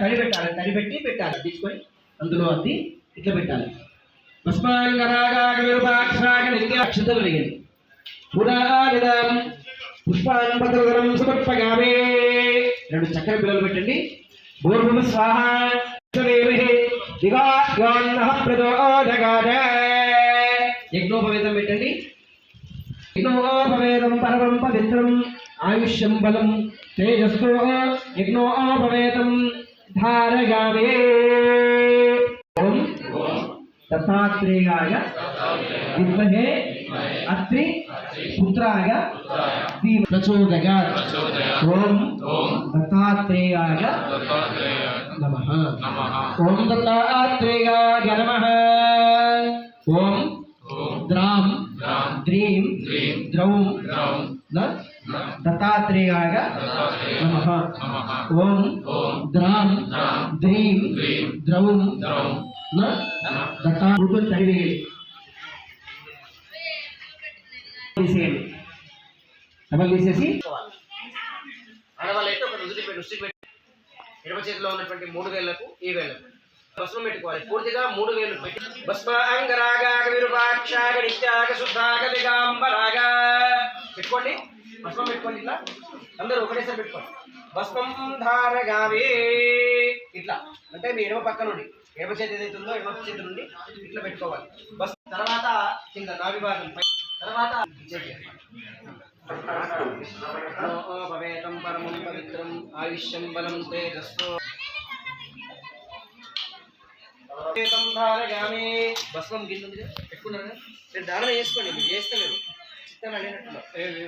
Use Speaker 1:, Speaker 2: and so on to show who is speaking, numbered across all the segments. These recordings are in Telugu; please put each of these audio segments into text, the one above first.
Speaker 1: తడి పెట్టాలి తడి పెట్టి పెట్టాలి తీసుకొని అందులో అద్ది ఇట్లా పెట్టాలి భస్మాంగరాగాక్షత వెలిగింది పురాదం పుష్పాంపత్రధరం సమర్పగామే రెండు చక్కెర పిల్లలు పెట్టండి భూర్భుమ స్వాహ యజ్ఞోపవేదం పెట్టండి యజ్ఞోపవేదం పరమం పవిత్రం ఆయుష్యం బలం తేజస్సు యజ్ఞోపవేదం धारगवे दत्तात्रेयाय विद्महे पुत्राय प्रचोदयात् दत्तात्रेयाय नमः ओम दत्तात्रेयाय नमः ओम द्राम द्रीम द्रौम न దత్తాత్రేయాయ నమ ఓం ద్రాం ద్రీం ద్రౌం దత్తా చదివేయండి డబల్ తీసేసి ఆడవాళ్ళు అయితే ఒక రుజులు పెట్టి ఎడమ చేతిలో ఉన్నటువంటి మూడు వేలకు ఈ వేలకు పెట్టుకోవాలి పూర్తిగా మూడు వేలు పెట్టి భస్మ అంగరాగ విరూపాక్షాగ నిత్యాగ శుద్ధాగ దిగాంబరాగా పెట్టుకోండి భస్మం పెట్టుకోండి ఇట్లా అందరూ ఒకటేసారి పెట్టుకోండి భస్మం ధారగావే ఇట్లా అంటే మీ ఎడమ పక్క నుండి ఎడమ చేతి ఏదైతే ఉందో ఎడమ చేతి నుండి ఇట్లా పెట్టుకోవాలి బస్ తర్వాత కింద నా విభాగం తర్వాత భవేతం పరమం పవిత్రం ఆయుష్యం బలం తేజస్సు భస్మం కింద ఎక్కువ ధారణ చేసుకోండి మీరు చేస్తే ఇబ్బంది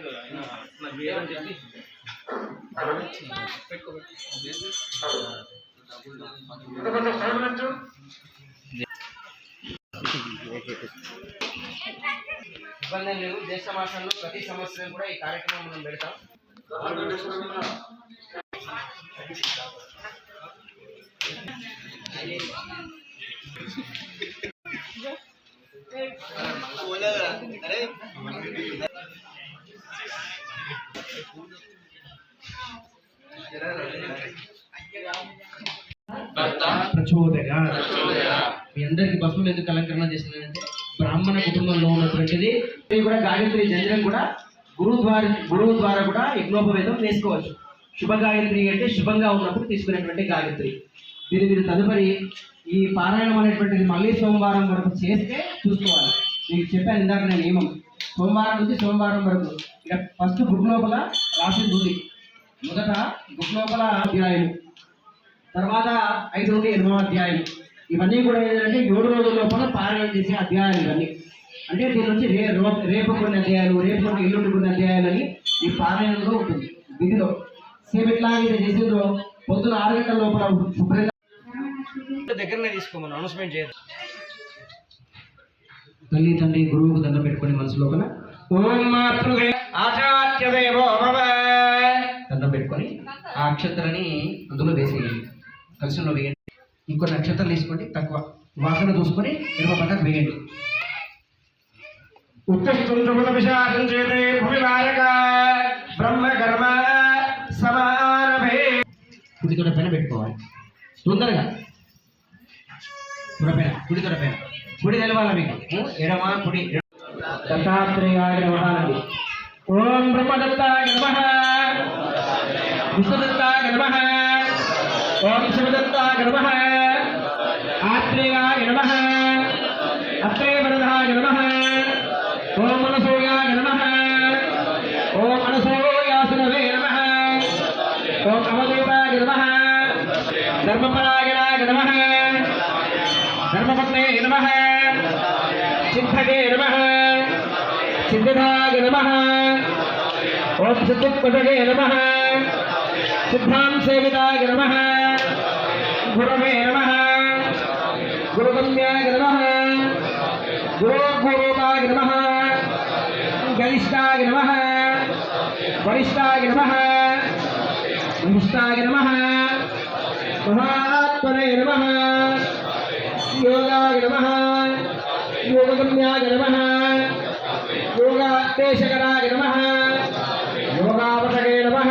Speaker 1: లేదు దేశ మాసంలో ప్రతి సంవత్సరం కూడా ఈ కార్యక్రమం మనం పెడతాం అరే ప్రచోదయ మీ అందరికి బస్సులు ఎందుకు అలంకరణ చేసిందంటే బ్రాహ్మణ కుటుంబంలో ఉన్నటువంటిది మీరు కూడా గాయత్రి జంజనం కూడా గురువు ద్వారా గురువు ద్వారా కూడా యజ్ఞోపవేదం వేసుకోవచ్చు శుభ గాయత్రి అంటే శుభంగా ఉన్నప్పుడు తీసుకునేటువంటి గాయత్రి దీని మీరు తదుపరి ఈ పారాయణం అనేటువంటిది మళ్ళీ సోమవారం వరకు చేస్తే చూసుకోవాలి మీకు చెప్పాను ఇందాక నేను నియమం సోమవారం నుంచి సోమవారం వరకు ఇక ఫస్ట్ గుడ్ లోపల రాసి ఉంది మొదట గుడ్ లోపల అధ్యాయం తర్వాత ఐదు నుండి ఎనిమిదో అధ్యాయం ఇవన్నీ కూడా ఏంటంటే ఏడు రోజుల లోపల పారాయణ చేసే అధ్యాయాలు ఇవన్నీ అంటే దీని నుంచి రే రేపు కొన్ని అధ్యాయాలు రేపు కొన్ని ఇల్లు కొన్ని అధ్యాయాలు అని ఈ పారాయణంలో ఉంటుంది విధిలో సేపు ఎట్లా ఇది చేసిందో పొద్దున ఆరు గంటల లోపల దగ్గరనే తీసుకోమని అనౌన్స్మెంట్ చేయదు తల్లి తండ్రి గురువుకు దండం పెట్టుకొని మనసులో కల ఓం మాతృ ఆచార్యదేవో దండం పెట్టుకొని ఆ అక్షతలని అందులో వేసేయండి కలిసిలో వేయండి ఇంకో నక్షత్రం తీసుకోండి తక్కువ వాసన చూసుకొని ఎడమ పక్కకు వేయండి ఉత్తస్తుంద్రముల విశాసం చేతే భువి నాయక బ్రహ్మ కర్మ సమానభే కుడి తొడ పైన పెట్టుకోవాలి తొందరగా తొడ పైన కుడి తొడ పైన గుడి తెలవాలి మీకు ఎడమ గుడి దత్తాత్రేయాయ నమః ఓం బ్రహ్మదత్తాయ నమః విష్ణుదత్తాయ నమః ఓం శివదత్తాయ నమః ఆత్రేయాయ నమః అత్రేయ వరదాయ నమః ఓం మనసోయాయ నమః ఓం మనసోయాసనవే నమః ఓం అమదేవాయ నమః ధర్మపరాయణాయ నమః పద్మపత్నే నమ సిద్ధగే నమ సిద్ధిధాగ నమ ఓం సిద్ధిపదగే నమ సిద్ధాం సేవితాగ నమ గురవే నమ గురుగమ్యాగ నమ గురో నమ గరిష్టాగ నమ వరిష్టాగ నమ విష్టాగ నమ మహాత్మనే योगाय नमः योगगम्याय नमः योगादेशकराय नमः योगावसके नमः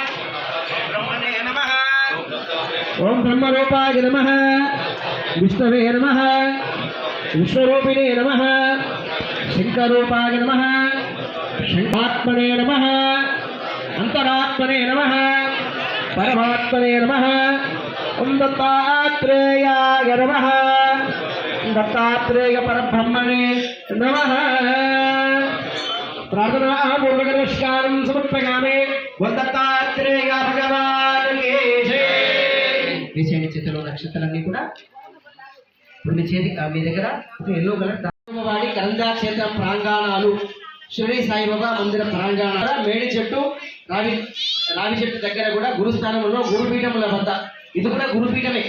Speaker 1: ఓం బ్రహ్మరూపాయ నమ విష్ణవే నమ విశ్వరూపిణే నమ శంకరూపాయ నమ శంకాత్మనే నమ అంతరాత్మనే నమ పరమాత్మనే నమ ఓం దత్తాత్రేయాయ నమ దత్తాత్రేయ పరబ్రహ్మణే నమ ప్రార్థనాపూర్వక నమస్కారం సమర్పయామి వదత్తాత్రేయ నక్షత్రాలన్నీ కూడా రెండు చేతి మీ దగ్గర ఎల్లో కలర్ వాడి క్షేత్ర ప్రాంగణాలు షిరిడి సాయిబాబా మందిర ప్రాంగాణ మేడి చెట్టు రావి రావి చెట్టు దగ్గర కూడా గురుస్థానంలో గురుపీఠముల వద్ద ఇది కూడా గురుపీఠమే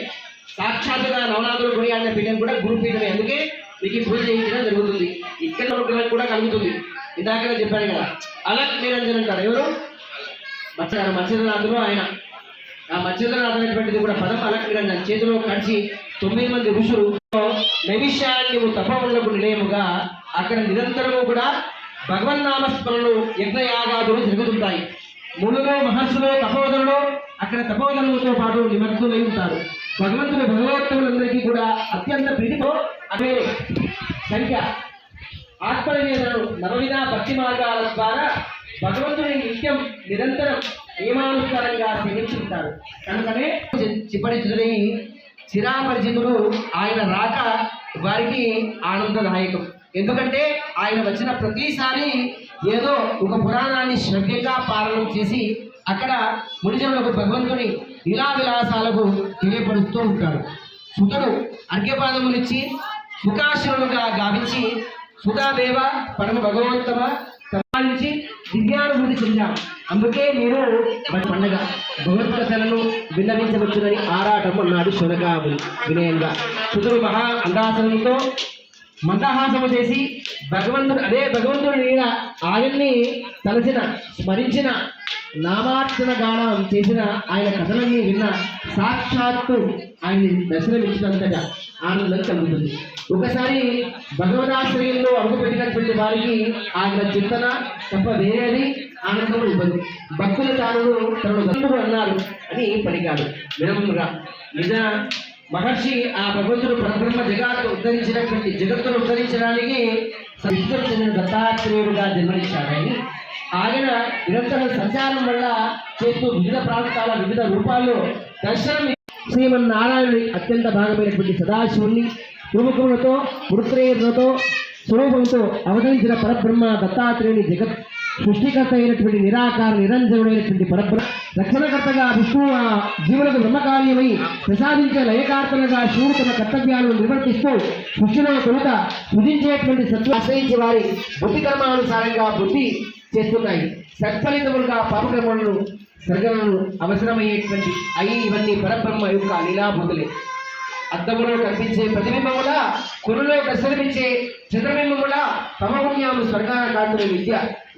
Speaker 1: సాక్షాత్తుగా నవనాథుల గుడి అన్న పీఠం కూడా గురుపీఠమే అందుకే మీకు పూజ చేయించడం జరుగుతుంది ఇక్కడ అనుగ్రహం కూడా కలుగుతుంది ఇందాకనే చెప్పాను కదా అలా నిరంజన్ అంటారు ఎవరు మత్స్య ఆయన ఆ మధ్యలో కూడా పదం అలంకరణ చేతిలో కలిసి తొమ్మిది మంది ఋషులు నైవిష్యాన్ని తపములకు నిలయముగా అక్కడ నిరంతరము కూడా భగవన్నామస్మరణలు యజ్ఞయాగాదులు జరుగుతుంటాయి మునులో మహర్షులు తపోధనులు అక్కడ తపోదనలతో పాటు నిమగ్నమై ఉంటారు భగవంతుని భగవత్తులందరికీ కూడా అత్యంత ప్రీతితో అదే సంఖ్య ఆత్మనివేదనను నవవిధ భక్తి మార్గాల ద్వారా భగవంతుని నిత్యం నిరంతరం నియమానుసారంగా శిక్షించుకుంటారు కనుకనే చిపరిచితుడి చిరాపరిచితుడు ఆయన రాక వారికి ఆనందదాయకం ఎందుకంటే ఆయన వచ్చిన ప్రతిసారి ఏదో ఒక పురాణాన్ని శ్రవ్యంగా పాలనం చేసి అక్కడ ముడిజనులకు భగవంతుని ఇలా విలాసాలకు తెలియపరుస్తూ ఉంటాడు సుతుడు అర్ఘ్యపాదమునిచ్చి సుఖాశ్రులుగా గావించి సుధాదేవ పరమ భగవంతమ సంపాదించి దివ్యానుభూతి చెందాం అందుకే మీరు పండగ భగవత్కథలను విన్నవించవచ్చునని ఆరాటం అన్నాడు శునకాముని వినయంగా సుతుడు మహా అందాసనంతో మందహాసము చేసి భగవంతుడు అదే భగవంతుడి నీడ ఆయన్ని తలచిన స్మరించిన నామార్చన గానం చేసిన ఆయన కథలన్నీ విన్న సాక్షాత్తు ఆయన్ని దర్శనమిచ్చినంతట ఆనందం కలుగుతుంది ఒకసారి భగవదాశ్రయంలో అడుగుపెట్టినటువంటి వారికి ఆయన చింతన తప్ప వేరేది ఆనందం ఇవ్వదు భక్తుల తాను తనను భక్తుడు అన్నారు అని పలికాడు వినమ్రంగా నిజ మహర్షి ఆ భగవంతుడు పరబ్రహ్మ జగాత్తు ఉద్ధరించినటువంటి జగత్తును ఉద్ధరించడానికి విష్ణుడు దత్తాత్రేయుడుగా జన్మనిచ్చాడని ఆయన నిరంతరం సంచారం వల్ల చేస్తూ వివిధ ప్రాంతాల వివిధ రూపాల్లో దర్శనం శ్రీమన్నారాయణుడి అత్యంత భాగమైనటువంటి సదాశివుణ్ణి రూపకములతో మృత్రేయులతో స్వరూపంతో అవతరించిన పరబ్రహ్మ దత్తాత్రేయుని జగత్ సృష్టికర్త అయినటువంటి నిరాకార నిరంజనుడైనటువంటి పరబ్ర రక్షణకర్తగా విష్ణు జీవులకు బ్రహ్మకార్యమై ప్రసాదించే లయకార్తలుగా శివుడు తన కర్తవ్యాలను నిర్వర్తిస్తూ సృష్టిలో కొనుక సృజించేటువంటి సత్వ ఆశ్రయించే వారి బుద్ధి కర్మానుసారంగా బుద్ధి చేస్తున్నాయి సత్ఫలితములుగా పాపకర్మలను సర్గలను అవసరమయ్యేటువంటి అయి ఇవన్నీ పరబ్రహ్మ యొక్క లీలాభూతులే అద్దములో కనిపించే ప్రతిబింబముల కురులో ప్రసరించే చంద్రబింబముల తమపుణ్యాలు స్వర్గాన కాటుని విద్య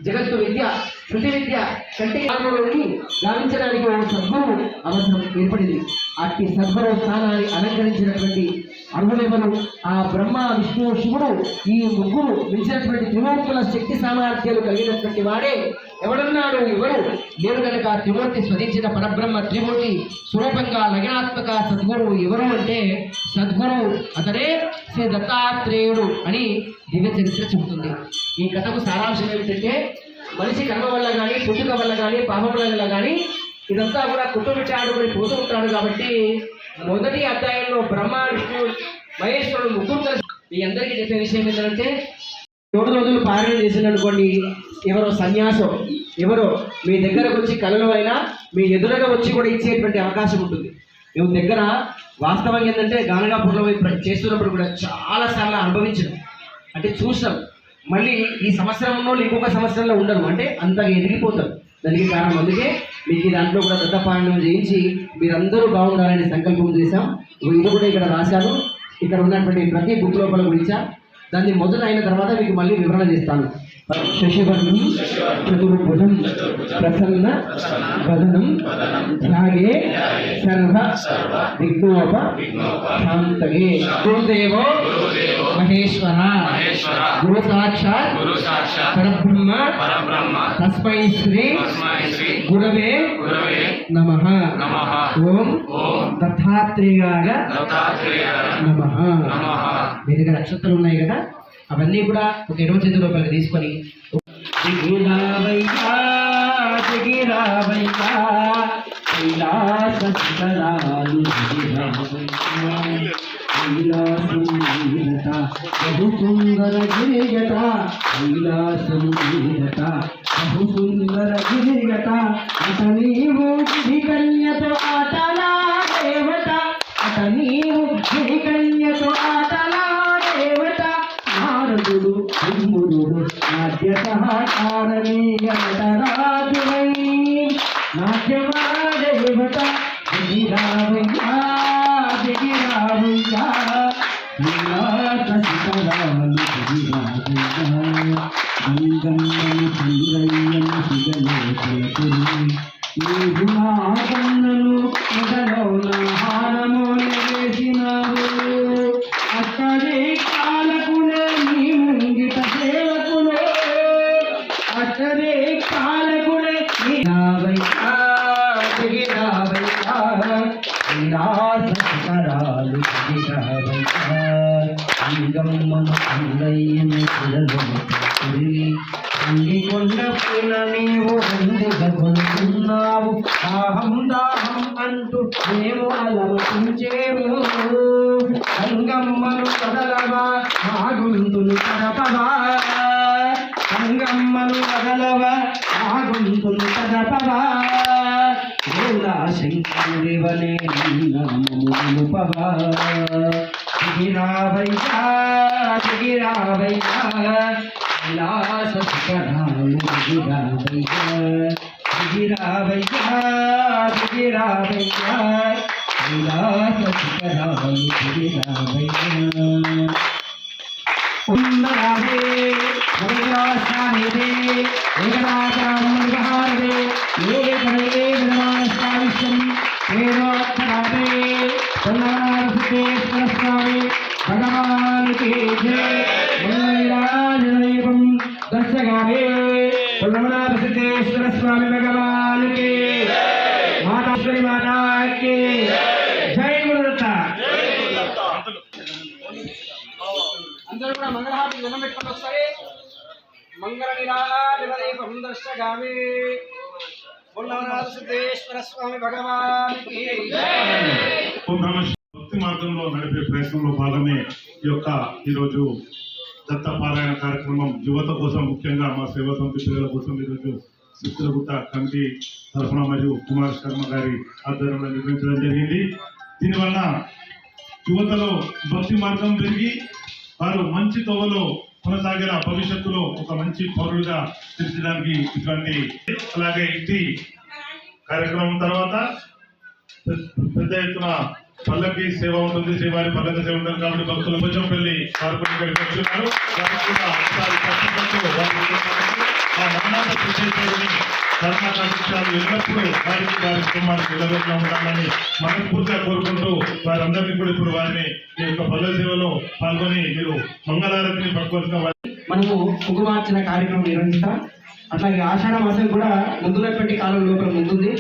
Speaker 1: జగత్తు విద్య శృతి విద్య కంటి ఆత్మలోకి గావించడానికి ఒక సద్గురువు అవసరం ఏర్పడింది అట్టి సద్గురు స్థానాన్ని అలంకరించినటువంటి అంగులేవలు ఆ బ్రహ్మ విష్ణు శివుడు ఈ ముగ్గురు మిలిచినటువంటి త్రిమూర్తుల శక్తి సామర్థ్యాలు కలిగినటువంటి వాడే ఎవడన్నాడు ఎవరు నేను కనుక త్రిమూర్తి స్వధించిన పరబ్రహ్మ త్రిమూర్తి స్వరూపంగా లగనాత్మక సద్గురు ఎవరు అంటే సద్గురు అతడే శ్రీ దత్తాత్రేయుడు అని దివ్య చరిత్ర చెబుతుంది ఈ కథకు సారాంశం ఏమిటంటే మనిషి కర్మ వల్ల కానీ పుట్టుక వల్ల కానీ పాపం వల్ల కానీ ఇదంతా కూడా కుటుంబ చాడు పోతూ ఉంటాడు కాబట్టి మొదటి అధ్యాయంలో బ్రహ్మ విష్ణు మహేశ్వరుడు ముకుంద మీ అందరికీ చెప్పే విషయం ఏంటంటే మూడు రోజులు పారాయణ అనుకోండి ఎవరో సన్యాసం ఎవరో మీ దగ్గరకు వచ్చి కళలో అయినా మీ ఎదురుగా వచ్చి కూడా ఇచ్చేటువంటి అవకాశం ఉంటుంది మేము దగ్గర వాస్తవంగా ఏంటంటే గానగా గానగాపూర్లో చేస్తున్నప్పుడు కూడా చాలా సార్లు అనుభవించాం అంటే చూసాం మళ్ళీ ఈ సంవత్సరంలో ఇంకొక సంవత్సరంలో ఉండరు అంటే అంతగా ఎదిగిపోతారు దానికి కారణం అందుకే మీకు దాంట్లో కూడా పెద్ద పాండం చేయించి మీరందరూ బాగుండాలనే సంకల్పం చేశాం ఇది కూడా ఇక్కడ రాశాను ఇక్కడ ఉన్నటువంటి ప్రతి బుక్ లోపల గురించా దాన్ని మొదలైన తర్వాత మీకు మళ్ళీ వివరణ చేస్తాను శశివర్ణం చతుర్భుజం ప్రసన్న వదనం ధ్యాగే సర్వ విఘ్నోప శాంతగే గురుదేవో మహేశ్వర గురు సాక్షాత్ పరబ్రహ్మ తస్మై శ్రీ గురవే నమ ఓం దత్తాత్రేయాయ నమ మీ దగ్గర ఉన్నాయి కదా అవన్నీ కూడా ఒక ఇరవై తొమ్మిది రూపాయలు తీసుకొని బహు సుందర గిరిగత సంగీత బహు సుందర గిరిగత అత నీవు గిరికన్యతో ఆటలా ఆట చూడు నాట్య సహకారణీయరాజువై నాట్యమా దేవత దిగిరావయ్యా దిగిరావయ్యా ంగన్నను మొదల అందికొండ పూల నీవు అందుకొంటున్నావు దాహం దాహం అంటూ మేము అలవటించేము సంగమ్మను కదలవా మా గొంతులు కదపవా సంగమ్మను కదలవా మా గొంతులు కదపవా శంకరుడివనే నమ్మము गिरा भैया गिरा भैया विलास सुखराम गिरा भैया गिरा भैया गिरा भैया विलास सुखराम गिरा भैया उन्दरा रे भैरास्वामी रे एकनाथा मुनिहार रे एक रे एकनाथ स्वामी वेदोत्तरा रे वेंकटेश्वर भगवान के जयराजदीपम दर्शकावे रघुनाथ सिद्धेश्वर स्वामी भगवान के माता श्री माता के जय गुरुदत्ता అందరూ కూడా మంగళహారతి జనం పెట్టుకొని వస్తారే మంగళ నిరాదీపం దర్శగామి बोलो सिद्धेश्वर स्वामी भगवान की
Speaker 2: భక్తి మార్గంలో నడిపే ప్రయత్నంలో భాగమే ఈ యొక్క ఈరోజు దత్త పారాయణ కార్యక్రమం యువత కోసం ముఖ్యంగా మా సేవా సమితి పిల్లల కోసం ఈరోజు చిత్రగుట్ట కమిటీ తరఫున మరియు కుమార్ శర్మ గారి ఆధ్వర్యంలో నిర్మించడం జరిగింది దీనివల్ల యువతలో భక్తి మార్గం పెరిగి వారు మంచి తోవలో కొనసాగిన భవిష్యత్తులో ఒక మంచి పౌరులుగా తీర్చడానికి ఇటువంటి అలాగే ఇంటి కార్యక్రమం తర్వాత పెద్ద ఎత్తున పల్లకి సేవ ఉంటుంది శ్రీవారి పల్లకి సేవ ఉంటారు కాబట్టి భక్తులు కొంచెం పెళ్లి ఉండాలని మనస్ఫూర్తిగా కోరుకుంటూ వారందరినీ కూడా ఇప్పుడు వారిని ఈ యొక్క పల్లె సేవలో పాల్గొని మీరు మంగళారతిని పక్కవలసిన
Speaker 1: మనము కుంకుమార్చన కార్యక్రమం నిర్వహిస్తాం అట్లాగే ఆషాఢ మాసం కూడా పెట్టి కాలం లోపల ముందుంది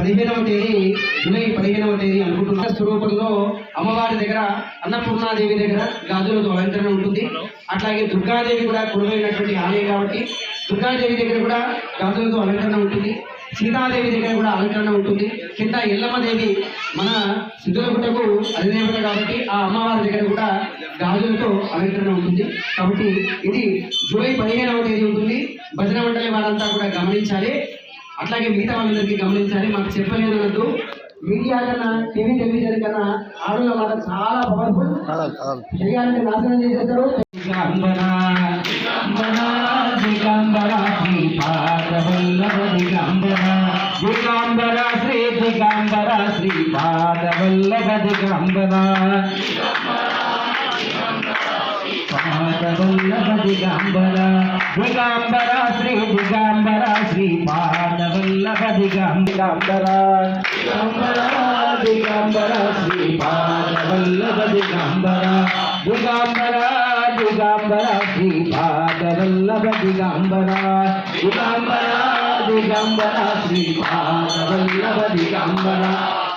Speaker 1: పదిహేనవ తేదీ జూలై పదిహేనవ తేదీ అనుకుంటున్నా స్వరూపంలో అమ్మవారి దగ్గర అన్నపూర్ణాదేవి దగ్గర గాజులతో అలంకరణ ఉంటుంది అట్లాగే దుర్గాదేవి కూడా కొడువైనటువంటి ఆలయం కాబట్టి దుర్గాదేవి దగ్గర కూడా గాజులతో అలంకరణ ఉంటుంది సీతాదేవి దగ్గర కూడా అలంకరణ ఉంటుంది కింద ఎల్లమ్మదేవి మన సిద్ధులగుట్టకు అధిదేవత కాబట్టి ఆ అమ్మవారి దగ్గర కూడా గాజులతో అలంకరణ ఉంటుంది కాబట్టి ఇది జూలై పదిహేనవ తేదీ ఉంటుంది భజన మండలి వారంతా కూడా గమనించాలి అట్లాగే మిగతా వాళ్ళందరికీ గమనించాలి మాకు చెప్పలేదు అన్నట్టు మీడియా కన్నా టీవీ టెలివిజన్ కన్నా ఆడవాళ్ళ మాట చాలా పవర్ఫుల్ చేయాలంటే నాశనం చేసేస్తారు శ్రీ దిగంబర శ్రీ పాద వల్లభ దిగాంబర దిగాంబర శ్రీ దిగాంబర శ్రీ పాదవల్లభ దిగాంబిగాంబర దిగాంబర దిగాంబర శ్రీ పాదవల్లభ దిగాంబర దిగాంబర దిగాంబర శ్రీ పాదవల్లభ దిగాంబర దిగాంబర దిగాంబర శ్రీ పాదవల్లభ దిగాంబర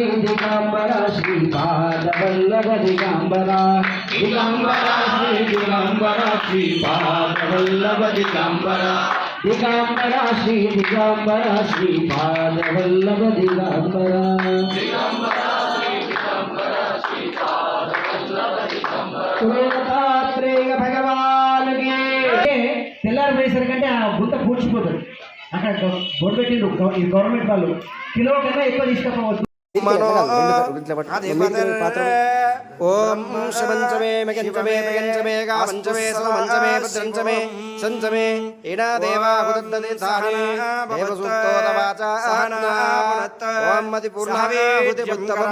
Speaker 1: దిగాంబరి దిగాంబర శ్రీ పాదవల్లభ దిగాంబర దిగాంబర శ్రీ దిగాంబర శ్రీ పాదవల్లభ దిగాంబర దిగాంబర శ్రీ దిగాంబర శ్రీ పాదవల్లభ దిగాంబర త్రేయ భగవాన్ తెల్లారి వేసరికంటే ఆ గుంత పూడ్చిపోతుంది అక్కడ బొడ్డు పెట్టిండు గవర్నమెంట్ వాళ్ళు కిలో కన్నా ఎక్కువ తీసుకపోవచ్చు ఓం పంచమే మగంచమే మగంచమే గాంచమే సమంచమే భద్రంచమే సంచమే ఇడా దేవా ఉదంతదే సారే దేవసూక్తోత వాచా